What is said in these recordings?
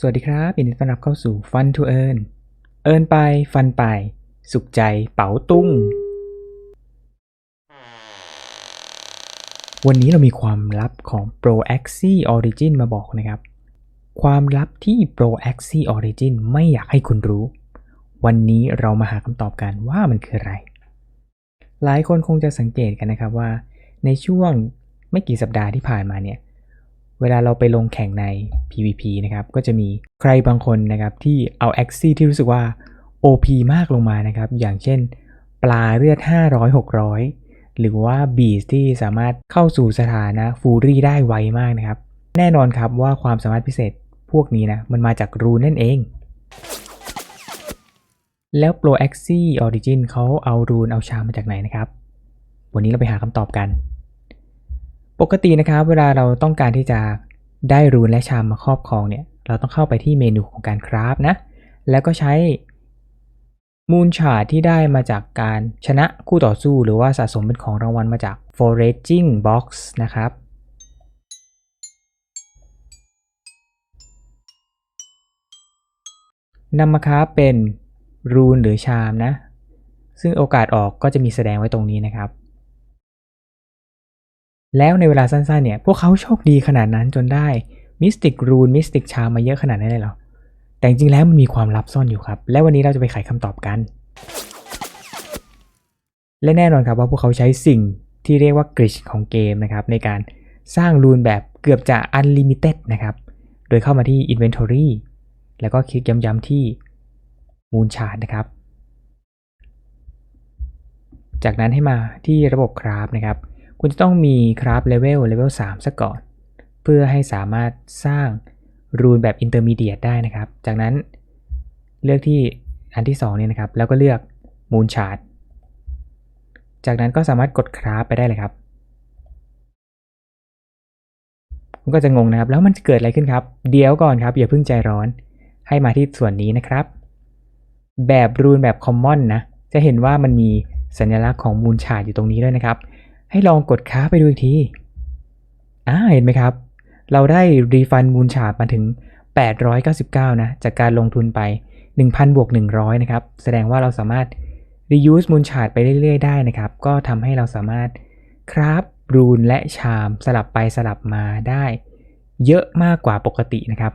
สวัสดีครับยินดีต้อนรับเข้าสู่ Fun to Earn เอินไปฟันไป สุขใจเป๋าตุ้ง วันนี้เรามีความลับของ Pro Axie Origin มาบอกนะครับ ความลับที่ Pro Axie Origin ไม่อยากให้คุณรู้ วันนี้เรามาหาคำตอบกันว่ามันคืออะไร หลายคนคงจะสังเกตกันนะครับว่า ในช่วงไม่กี่สัปดาห์ที่ผ่านมาเนี่ย เวลาเราไปลงแข่งใน PVP นะครับ ก็จะมีใครบางคนนะครับที่เอา a x ซี่ที่รู้สึกว่า OP มากลงมานะครับ อย่างเช่น ปลาเลือด 500 600 หรือว่าบีสที่สามารถเข้าสู่สถานะฟูรี่ได้ไวมากนะครับ แน่นอนครับว่าความสามารถพิเศษพวกนี้นะ มันมาจากรูนนั่นเอง แล้ว Pro Axie Origin เขาเอารูนเอาชามมาจากไหนนะครับ วันนี้เราไปหาคำตอบกัน ปกตินะครับเวลาเราต้องการที่จะได้รูนและชามมาครอบครองเนี่ยเราต้องเข้าไปที่เมนูของการคราฟนะ แล้วก็ใช้มูลชาที่ได้มาจากการชนะคู่ต่อสู้ หรือว่าสะสมเป็นของรางวัลมาจาก foraging box นะครับ นำมาคราฟเป็นรูนหรือชามนะ ซึ่งโอกาสออกก็จะมีแสดงไว้ตรงนี้นะครับ แล้วในเวลาสั้นๆเนี่ยพวกเขาโชคดีขนาดนั้นจนได้มิสติกรูนมิสติกชามาเยอะขนาดนั้นเลยเหรอแต่จริงๆแล้วมันมีความลับซ่อนอยู่ครับ และวันนี้เราจะไปไขคำตอบกัน และแน่นอนครับว่าพวกเขาใช้สิ่งที่เรียกว่ากริชของเกมนะครับ ในการสร้างรูนแบบเกือบจะ unlimited นะครับ โดยเข้ามาที่ inventory แล้วก็คลิกย้ำๆที่ moon chart นะครับ จากนั้นให้มาที่ระบบคราฟนะครับ คุณจะต้องมีคราฟเลเวลเลเวล3ซะก่อน เพื่อให้สามารถสร้างรูนแบบอินเตอร์มีเดียได้นะครับ จากนั้นเลือกที่อันที่2เนี่ยนะครับ แล้วก็เลือก Moon Chart จากนั้นก็สามารถกดคราฟไปได้เลยครับคุณก็จะงงนะครับ แล้วมันจะเกิดอะไรขึ้นครับ เดี๋ยวก่อนครับ อย่าเพิ่งใจร้อน ให้มาที่ส่วนนี้นะครับ แบบรูนแบบ Common นะ จะเห็นว่ามันมีสัญลักษณ์ของ Moon Chart อยู่ตรงนี้ด้วยนะครับ ให้ลองกดคราไปดูอีกที อ่า เห็นไหมครับ เราได้รีฟันมูลชาร์มาถึง 899 นะ จากการลงทุนไป 1,000 บวก 100 นะครับ แสดงว่าเราสามารถ reuse มูลชาร์ไปเรื่อยๆ ได้นะครับ ก็ทำให้เราสามารถคราฟรูนและชามสลับไปสลับมาได้ เยอะมากกว่าปกตินะครับ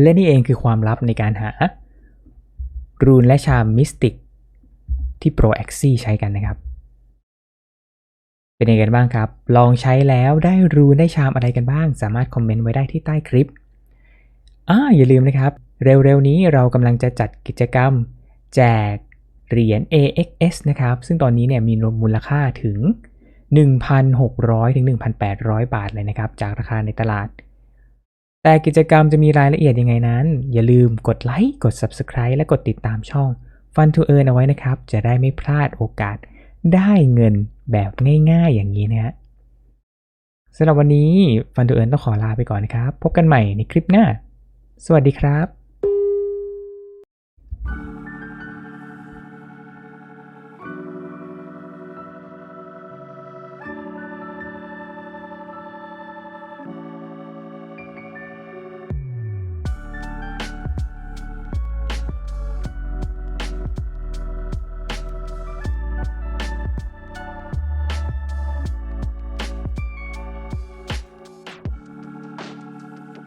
และนี่เองคือความลับในการหา รูนและชามมิสติกที่ Pro a x i ใช้กันนะครับ เป็นยังไงกันบ้างครับ ลองใช้แล้วได้รูนได้ชามอะไรกันบ้าง สามารถคอมเมนต์ไว้ได้ที่ใต้คลิปอ่าอย่าลืมนะครับ เร็วๆนี้เรากำลังจะจัดกิจกรรม แจกเหรียญ AXS นะครับ ซึ่งตอนนี้เนี่ยมีมูลค่าถึง 1,600 ถึง 1,800 บาทเลยนะครับ จากราคาในตลาด แต่กิจกรรมจะมีรายละเอียดยังไงนั้น อย่าลืมกดไลค์ กด Subscribe และกดติดตามช่อง Fun to Earn เอาไว้นะครับ จะได้ไม่พลาดโอกาสได้เงิน แบบง่ายๆอย่างนี้นะฮะสำหรับวันนี้ฟันดูเอิญต้องขอลาไปก่อนนะครับ พบกันใหม่ในคลิปหน้า สวัสดีครับ